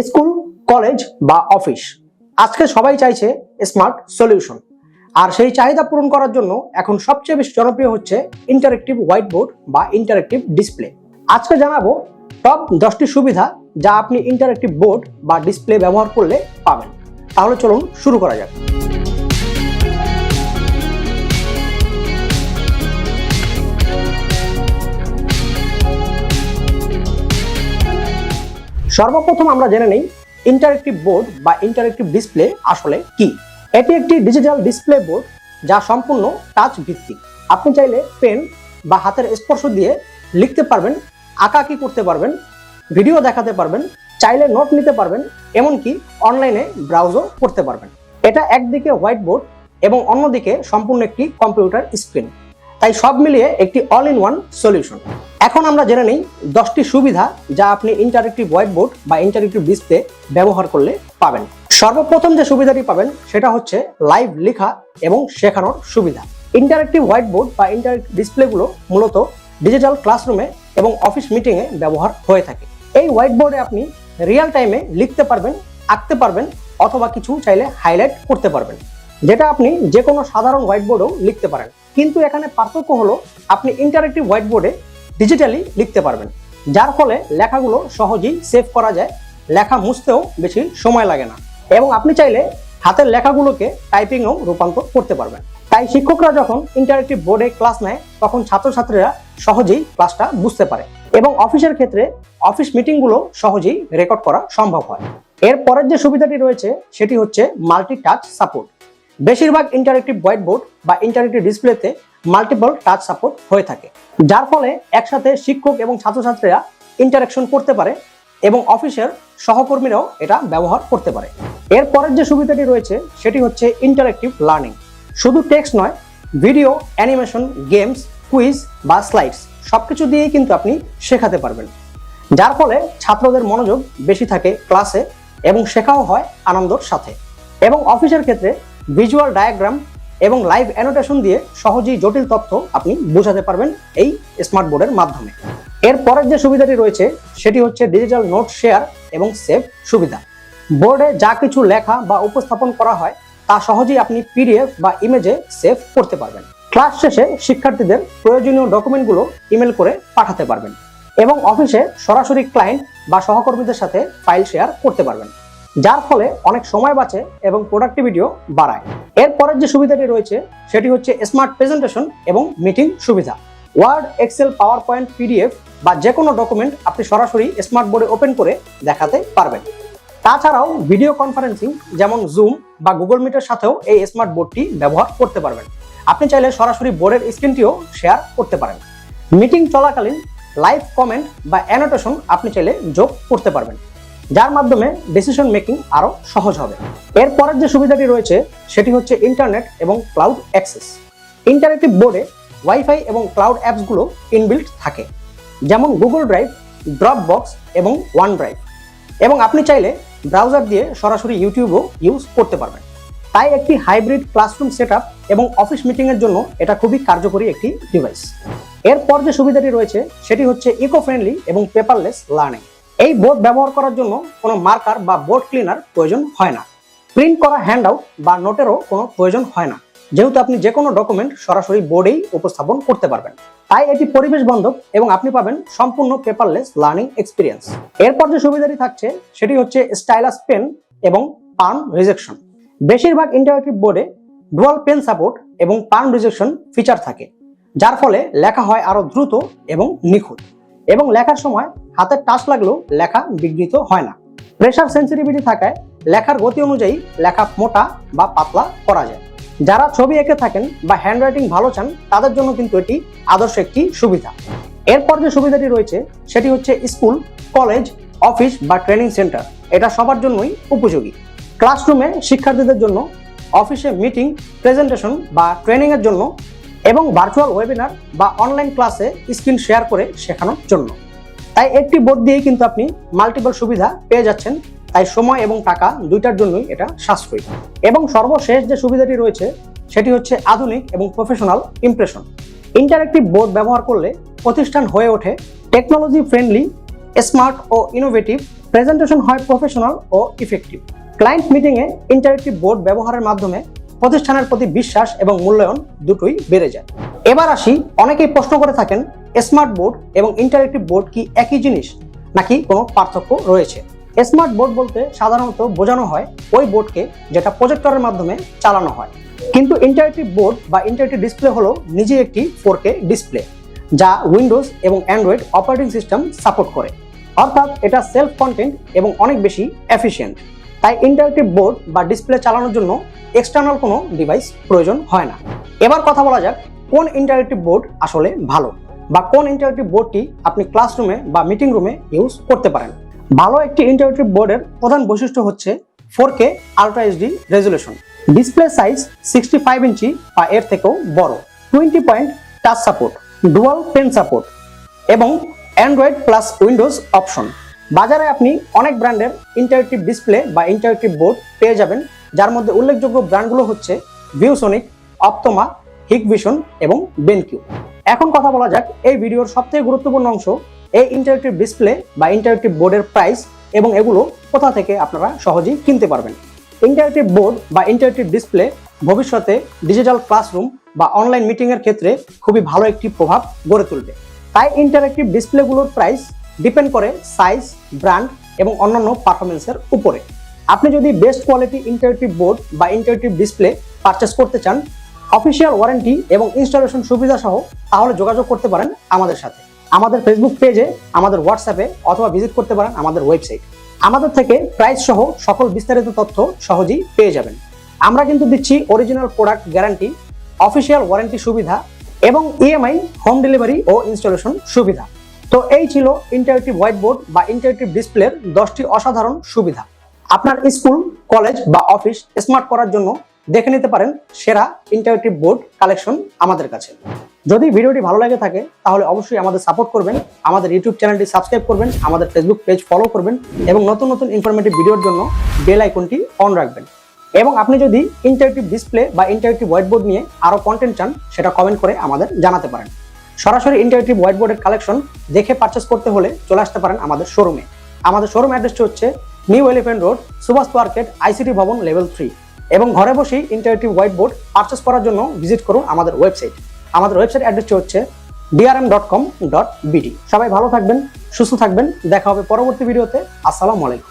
School, college বা office. আজকে সবাই চাইছে স্মার্ট সলিউশন। আর সেই চাহিদা পূরণ করার জন্য এখন সবচেয়ে বেশি জনপ্রিয় হচ্ছে ইন্টারেক্টিভ হোয়াইট বোর্ড বা ইন্টারেক্টিভ ডিসপ্লে। আজকে জানাব টপ দশটি সুবিধা যা আপনি ইন্টারেক্টিভ বোর্ড বা ডিসপ্লে ব্যবহার করলে পাবেন। তাহলে চলুন শুরু করা যাক। সর্বপ্রথম আমরা জেনে নেই ইন্টারেক্টিভ বোর্ড বা ইন্টারেক্টিভ ডিসপ্লে আসলে কি। এটি একটি ডিজিটাল ডিসপ্লে বোর্ড যা সম্পূর্ণ টাচ ভিত্তিক। আপনি চাইলে পেন বা হাতের স্পর্শ দিয়ে লিখতে পারবেন আঁকাকি করতে পারবেন ভিডিও দেখাতে পারবেন, চাইলে নোট নিতে পারবেন, এমনকি অনলাইনে ব্রাউজও করতে পারবেন। এটা একদিকে হোয়াইট বোর্ড এবং অন্যদিকে সম্পূর্ণ একটি কম্পিউটার স্ক্রিন তাই সব মিলিয়ে একটি অল ইন ওয়ান সলিউশন এখন আমরা জেনে নিই দশটি সুবিধা যা আপনি ইন্টারেক্টিভ হোয়াইট বোর্ড বা ইন্টারেক্টিভ ডিসপ্লে ব্যবহার করলে পাবেন। সর্বপ্রথম যে সুবিধাটি পাবেন সেটা হচ্ছে লাইভ লেখা এবং শেখানোর সুবিধা। ইন্টারেক্টিভ হোয়াইট বোর্ড বা ইন্টারেক্টিভ ডিসপ্লেগুলো মূলত ডিজিটাল ক্লাসরুমে এবং অফিস মিটিংয়ে ব্যবহার হয়ে থাকে। এই হোয়াইট বোর্ডে আপনি রিয়েল টাইমে লিখতে পারবেন, আঁকতে পারবেন অথবা কিছু চাইলে হাইলাইট করতে পারবেন। যেটা আপনি যে কোনো সাধারণ হোয়াইট বোর্ডেও লিখতে পারেন। কিন্তু এখানে পার্থক্য হলো, আপনি ইন্টারেক্টিভ হোয়াইট বোর্ডে ডিজিটালি লিখতে পারবেন। যার ফলে লেখাগুলো সহজেই সেভ করা যায়, লেখা মুছতেও বেশি সময় লাগে না। এবং আপনি চাইলে হাতের লেখাগুলোকে টাইপিংয়েও রূপান্তর করতে পারবেন। তাই শিক্ষকরা যখন ইন্টারেক্টিভ বোর্ডে ক্লাস নেয়, তখন ছাত্রছাত্রীরা সহজেই ক্লাসটা বুঝতে পারে। এবং অফিসের ক্ষেত্রে অফিস মিটিংগুলো সহজেই রেকর্ড করা সম্ভব হয়। এর পরের যে সুবিধাটি রয়েছে, সেটি হচ্ছে মাল্টি টাচ সাপোর্ট বেশিরভাগ ইন্টারেক্টিভ হোয়াইট বোর্ড বা ইন্টারেক্টিভ ডিসপ্লেতে মাল্টিপল টাচ সাপোর্ট হয়ে থাকে, যার ফলে একসাথে শিক্ষক এবং ছাত্রছাত্রীরা ইন্টারাকশন করতে পারে এবং অফিসের সহকর্মীরাও এটা ব্যবহার করতে পারে। এর পরের যে সুবিধাটি রয়েছে, সেটি হচ্ছে ইন্টারেক্টিভ লার্নিং শুধু টেক্সট নয় ভিডিও অ্যানিমেশন গেমস কুইজ বা স্লাইডস সবকিছু দিয়েই কিন্তু আপনি শেখাতে পারবেন। যার ফলে ছাত্রদের মনোযোগ বেশি থাকে ক্লাসে এবং শেখাও হয় আনন্দর সাথে। এবং অফিসের ক্ষেত্রে ভিজুয়াল ডায়াগ্রাম এবং লাইভ অ্যানোটেশন দিয়ে সহজেই জটিল তথ্য আপনি বোঝাতে পারবেন এই স্মার্ট বোর্ডের মাধ্যমে। এর পরের যে সুবিধাটি রয়েছে, সেটি হচ্ছে ডিজিটাল নোট শেয়ার এবং সেভ সুবিধা। বোর্ডে যা কিছু লেখা বা উপস্থাপন করা হয়, তা সহজেই আপনি পিডিএফ বা ইমেজে সেভ করতে পারবেন। ক্লাস শেষে শিক্ষার্থীদের প্রয়োজনীয় ডকুমেন্টগুলো ইমেল করে পাঠাতে পারবেন এবং অফিসে সরাসরি ক্লায়েন্ট বা সহকর্মীদের সাথে ফাইল শেয়ার করতে পারবেন। যার ফলে অনেক সময় বাঁচে এবং প্রোডাক্টিভিটিও বাড়ায়। এর পরের যে সুবিধাটি রয়েছে, সেটি হচ্ছে স্মার্ট প্রেজেন্টেশন এবং মিটিং সুবিধা। Word Excel PowerPoint PDF বা যে কোনো ডকুমেন্ট আপনি সরাসরি স্মার্ট বোর্ডে ওপেন করে দেখাতে পারবেন। তাছাড়াও ভিডিও কনফারেন্সিং যেমন জুম বা গুগল মিটের সাথেও এই স্মার্ট বোর্ডটি ব্যবহার করতে পারবেন। আপনি চাইলে সরাসরি বোর্ডের স্ক্রিনটিও শেয়ার করতে পারেন। মিটিং চলাকালীন লাইভ কমেন্ট বা অ্যানোটেশন আপনি চাইলে যোগ করতে পারবেন। যার মাধ্যমে ডিসিশন মেকিং আরও সহজ হবে। এর পরের যে সুবিধাটি রয়েছে, সেটি হচ্ছে ইন্টারনেট এবং ক্লাউড অ্যাক্সেস ইন্টারেক্টিভ বোর্ডে ওয়াইফাই এবং ক্লাউড অ্যাপসগুলো ইনবিল্ট থাকে, যেমন গুগল ড্রাইভ ড্রপ বক্স এবং ওয়ান ড্রাইভ এবং আপনি চাইলে ব্রাউজার দিয়ে সরাসরি ইউটিউবও ইউজ করতে পারবেন। তাই একটি হাইব্রিড ক্লাসরুম সেট এবং অফিস মিটিংয়ের জন্য এটা খুবই কার্যকরী একটি ডিভাইস এরপর যে সুবিধাটি রয়েছে, সেটি হচ্ছে ইকো ফ্রেন্ডলি এবং পেপারলেস লার্নিং এই বোর্ড ব্যবহার করার জন্য কোনো মার্কার বা বোর্ড ক্লিনার প্রয়োজন হয় না। প্রিন্ট করা হ্যান্ড আউট বা নোটেরও কোনো প্রয়োজন হয় না। যেহেতু আপনি যে কোনো ডকুমেন্ট সরাসরি বোর্ডেই উপস্থাপন করতে পারবেন। তাই এটি পরিবেশ বান্ধব এবং আপনি পাবেন সম্পূর্ণ পেপারলেস লার্নিং এক্সপিরিয়েন্স এরপর যে সুবিধাটি থাকছে, সেটি হচ্ছে স্টাইলাস পেন এবং পার্ম রিজেকশন বেশিরভাগ ইন্টারেক্টিভ বোর্ডে ডুয়াল পেন সাপোর্ট এবং পার্ম রিজেকশন ফিচার থাকে, যার ফলে লেখা হয় আরও দ্রুত এবং নিখুঁত। এবং লেখার সময় হাতের টাচ লাগলেও লেখা বিঘ্নিত হয় না। প্রেশার সেন্সিটিভিটি থাকায় লেখার গতি অনুযায়ী লেখা মোটা বা পাতলা করা যায়। যারা ছবি এঁকে থাকেন বা হ্যান্ডরাইটিং ভালো চান, তাদের জন্য কিন্তু এটি আদর্শ একটি সুবিধা। এরপর যে সুবিধাটি রয়েছে, সেটি হচ্ছে স্কুল, কলেজ, অফিস বা ট্রেনিং সেন্টার। এটা সবার জন্যই উপযোগী। ক্লাসরুমে শিক্ষার্থীদের জন্য অফিসে মিটিং, প্রেজেন্টেশন বা ট্রেনিংয়ের জন্য এবং ভার্চুয়াল ওয়েবিনার বা অনলাইন ক্লাসে স্ক্রিন শেয়ার করে শেখানোর জন্য। তাই একটি বোর্ড দিয়েই কিন্তু আপনি মাল্টিপল সুবিধা পেয়ে যাচ্ছেন। তাই সময় এবং টাকা দুইটার জন্যই এটা সাশ্রয়ী। এবং সর্বশেষ যে সুবিধাটি রয়েছে, সেটি হচ্ছে আধুনিক এবং প্রফেশনাল ইমপ্রেশন ইন্টারেক্টিভ বোর্ড ব্যবহার করলে প্রতিষ্ঠান হয়ে ওঠে। টেকনোলজি ফ্রেন্ডলি স্মার্ট ও ইনোভেটিভ প্রেজেন্টেশন হয় প্রফেশনাল ও ইফেক্টিভ ক্লায়েন্ট মিটিংয়ে ইন্টারেক্টিভ বোর্ড ব্যবহারের মাধ্যমে প্রতিষ্ঠানের প্রতি বিশ্বাস এবং মূল্যায়ন দুটোই বেড়ে যায়। এবার আসি, অনেকেই প্রশ্ন করে থাকেন স্মার্ট বোর্ড এবং ইন্টারেক্টিভ বোর্ড কি একই জিনিস? নাকি কোনো পার্থক্য রয়েছে? স্মার্ট বোর্ড বলতে সাধারণত বোঝানো হয় ওই বোর্ডকে যেটা প্রজেক্টরের মাধ্যমে চালানো হয়। কিন্তু ইন্টারেক্টিভ বোর্ড বা ইন্টারেক্টিভ ডিসপ্লে হলো নিজেই একটি ফোর ডিসপ্লে যা উইন্ডোজ এবং অ্যান্ড্রয়েড অপারেটিং সিস্টেম সাপোর্ট করে। অর্থাৎ এটা সেলফ কন্টেন্ট এবং অনেক বেশি এফিশিয়েন্ট তাই ইন্টারেক্টিভ বোর্ড বা ডিসপ্লে চালানোর জন্য এক্সটার্নাল কোনো ডিভাইস প্রয়োজন হয় না। এবার কথা বলা যাক কোন ইন্টারেক্টিভ বোর্ড আসলে ভালো বা কোন ইন্টারেক্টিভ বোর্ডটি আপনি ক্লাসরুমে বা মিটিং রুমে ইউজ করতে পারেন। ভালো একটি ইন্টারেক্টিভ বোর্ডের প্রধান বৈশিষ্ট্য হচ্ছে four K ultra HD resolution display size sixty five inch বা এর থেকেও বড়। Twenty point touch support dual pen support এবং অ্যান্ড্রয়েড প্লাস উইন্ডোজ অপশন বাজারে আপনি অনেক ব্র্যান্ডের ইন্টারেক্টিভ ডিসপ্লে বা ইন্টারেক্টিভ বোর্ড পেয়ে যাবেন যার মধ্যে উল্লেখযোগ্য ব্র্যান্ডগুলো হচ্ছে ভিউসনিক অপটোমা হিকভিশন এবং বেনকিউ। এখন কথা বলা যাক এই ভিডিওর সবথেকে গুরুত্বপূর্ণ অংশ, এই ইন্টারেক্টিভ ডিসপ্লে বা ইন্টারেক্টিভ বোর্ডের প্রাইস এবং এগুলো কোথা থেকে আপনারা সহজেই কিনতে পারবেন। ইন্টারেক্টিভ বোর্ড বা ইন্টারেক্টিভ ডিসপ্লে ভবিষ্যতে ডিজিটাল ক্লাসরুম বা অনলাইন মিটিংয়ের ক্ষেত্রে খুবই ভালো একটি প্রভাব গড়ে তুলবে। তাই ইন্টারেক্টিভ ডিসপ্লেগুলোর প্রাইস ডিপেন্ড করে সাইজ ব্র্যান্ড এবং অন্যান্য পারফরমেন্সের উপরে। আপনি যদি বেস্ট কোয়ালিটি ইন্টারেক্টিভ বোর্ড বা ইন্টারেক্টিভ ডিসপ্লে পারচেস করতে চান অফিসিয়াল ওয়ারেন্টি এবং ইনস্টলেশন সুবিধা সহ, তাহলে যোগাযোগ করতে পারেন আমাদের সাথে। আমাদের ফেসবুক পেজে আমাদের হোয়াটসঅ্যাপে অথবা ভিজিট করতে পারেন আমাদের ওয়েবসাইট আমাদের থেকে প্রাইস সহ সকল বিস্তারিত তথ্য সহজেই পেয়ে যাবেন। আমরা কিন্তু দিচ্ছি original product guarantee official warranty সুবিধা এবং ইএমআই হোম ডেলিভারি ও ইনস্টলেশন সুবিধা। তো এই ছিল ইন্টারেক্টিভ হোয়াইট বোর্ড বা ইন্টারেক্টিভ ডিসপ্লের দশটি অসাধারণ সুবিধা। আপনার স্কুল, কলেজ বা অফিস স্মার্ট করার জন্য দেখে নিতে পারেন সেরা ইন্টারেক্টিভ বোর্ড কালেকশন আমাদের কাছে। যদি ভিডিওটি ভালো লাগে থাকে, তাহলে অবশ্যই আমাদের সাপোর্ট করবেন, আমাদের ইউটিউব চ্যানেলটি সাবস্ক্রাইব করবেন, আমাদের ফেসবুক পেজ ফলো করবেন এবং নতুন নতুন ইনফরমেটিভ ভিডিওর জন্য বেল আইকনটি অন রাখবেন। এবং আপনি যদি ইন্টারেক্টিভ ডিসপ্লে বা ইন্টারেক্টিভ হোয়াইট বোর্ড নিয়ে আরও কন্টেন্ট চান, সেটা কমেন্ট করে আমাদের জানাতে পারেন। সরাসরি ইন্টারেক্টিভ হোয়াইট বোর্ডের কালেকশন দেখে পারচেস করতে হলে চলে আসতে পারেন আমাদের শোরুমে আমাদের শোরুম অ্যাড্রেসটি হচ্ছে New Elephant Road, Subhash Market ICT Bhaban level three এবং ঘরে বসেই ইন্টারেক্টিভ হোয়াইট বোর্ড পারচেস করার জন্য ভিজিট করুন আমাদের ওয়েবসাইট। আমাদের ওয়েবসাইট অ্যাড্রেসটি হচ্ছে DRM dot com dot BD সবাই ভালো থাকবেন, সুস্থ থাকবেন, দেখা হবে পরবর্তী ভিডিওতে। আসসালামু আলাইকুম।